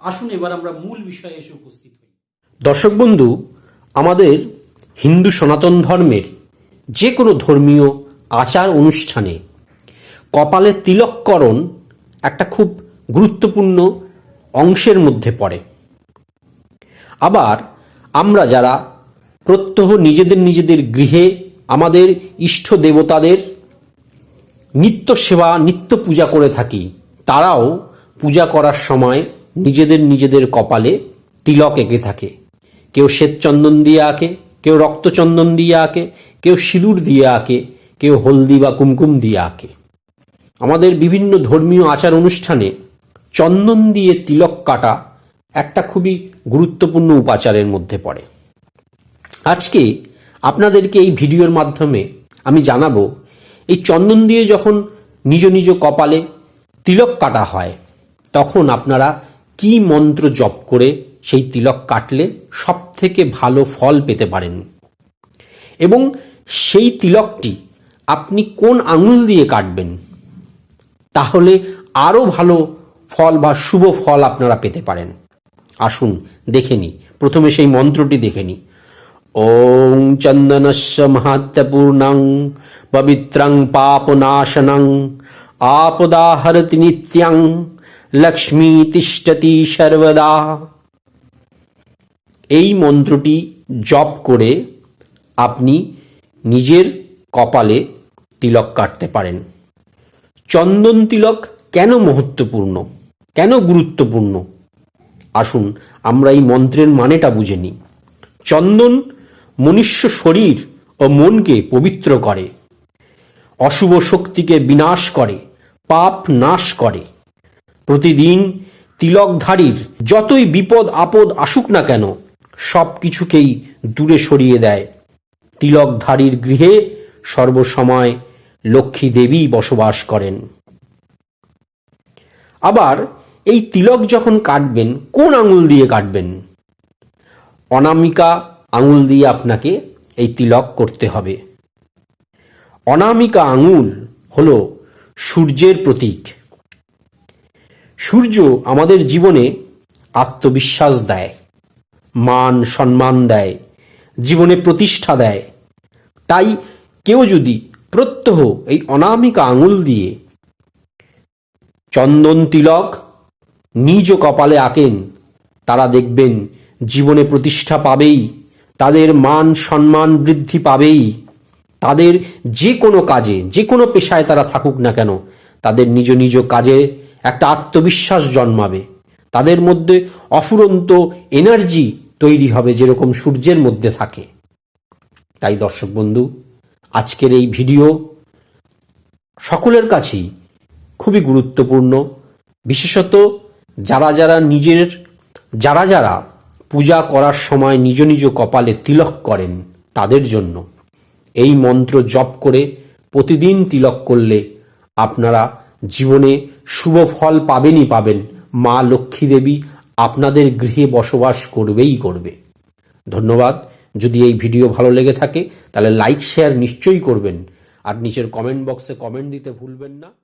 আসুন এবার আমরা মূল বিষয়ে এসে উপস্থিত হই। দর্শক বন্ধু, আমাদের হিন্দু সনাতন ধর্মের যে কোনো ধর্মীয় আচার অনুষ্ঠানে কপালে তিলককরণ একটা খুব গুরুত্বপূর্ণ অংশের মধ্যে পড়ে। আবার আমরা যারা প্রত্যহ নিজেদের নিজেদের গৃহে আমাদের ইষ্ট দেবতাদের নিত্য সেবা, নিত্য পূজা করে থাকি, তারাও পূজা করার সময় নিজেদের নিজেদের কপালে তিলক এঁকে থাকে। কেউ শ্বেতচন্দন দিয়ে আঁকে, কেউ রক্তচন্দন দিয়ে আঁকে, কেউ সিঁদুর দিয়ে আঁকে, কেউ হলদি বা কুমকুম দিয়ে আঁকে। আমাদের বিভিন্ন ধর্মীয় আচার অনুষ্ঠানে চন্দন দিয়ে তিলক কাটা একটা খুবই গুরুত্বপূর্ণ উপাচারের মধ্যে পড়ে। আজকে আপনাদেরকে এই ভিডিওর মাধ্যমে আমি জানাব, এই চন্দন দিয়ে যখন নিজ নিজ কপালে তিলক কাটা হয়, তখন আপনারা কি মন্ত্র জপ করে সেই তিলক কাটলে সব থেকে ভালো ফল পেতে পারেন? এবং সেই তিলকটি আপনি কোন আঙুল দিয়ে কাটবেন? তাহলে আরও ভালো ফল বা শুভ ফল আপনারা পেতে পারেন। আসুন, দেখে নি প্রথমে সেই মন্ত্রটি দেখে নি ওং চন্দনস্য মাহাত্মপূর্ণং পবিত্রং পাপনাশনং আপদাহরতি নিত্যং লক্ষ্মী তিষ্ঠতি সর্বদা এই মন্ত্রটি জপ করে আপনি নিজের কপালে তিলক কাটতে পারেন। চন্দন তিলক কেন মহত্বপূর্ণ? কেন গুরুত্বপূর্ণ? আসুন আমরা এই মন্ত্রের মানেটা বুঝে নিই। চন্দন মনুষ্য শরীর ও মনকে পবিত্র করে, অশুভ শক্তিকে বিনাশ করে পাপ নাশ করে। প্রতিদিন তিলকধারীর যতই বিপদ আপদ আসুক না কেন, সব কিছুকেই দূরে সরিয়ে দেয়। তিলকধারীর গৃহে সর্বসময় লক্ষ্মী দেবী বসবাস করেন। আবার এই তিলক যখন কাটবেন, কোন আঙুল দিয়ে কাটবেন? অনামিকা আঙুল দিয়ে আপনাকে এই তিলক করতে হবে। অনামিকা আঙুল হল সূর্যের প্রতীক। সূর্য আমাদের জীবনে আত্মবিশ্বাস দেয়, মান সম্মান দেয়, জীবনে প্রতিষ্ঠা দেয়। তাই কেউ যদি প্রত্যহ এই অনামিকা আঙুল দিয়ে চন্দন তিলক নিজ কপালে আঁকেন, তারা দেখবেন জীবনে প্রতিষ্ঠা পাবেই, তাদের মান সম্মান বৃদ্ধি পাবেই। তাদের যে কোনো কাজে, যে কোনো পেশায় তারা থাকুক না কেন, তাদের নিজ নিজ কাজে একটা আত্মবিশ্বাস জন্মাবে। তাদের মধ্যে অফুরন্ত এনার্জি তৈরি হবে যেরকম সূর্যের মধ্যে থাকে। তাই দর্শক বন্ধু, আজকের এই ভিডিও সকলের কাছেই খুবই গুরুত্বপূর্ণ। বিশেষত যারা যারা নিজের, যারা যারা পূজা করার সময় নিজ নিজ কপালে তিলক করেন, তাদের জন্য। এই মন্ত্র জপ করে প্রতিদিন তিলক করলে আপনারা জীবনে শুভ ফল পাবেনই পাবেন। মা লক্ষ্মী দেবী আপনাদের গৃহে বসবাস করবেই করবে। ধন্যবাদ। যদি এই ভিডিও ভালো লেগে থাকে, তাহলে লাইক শেয়ার নিশ্চয়ই করবেন। আর নিচের কমেন্ট বক্সে কমেন্ট দিতে ভুলবেন না।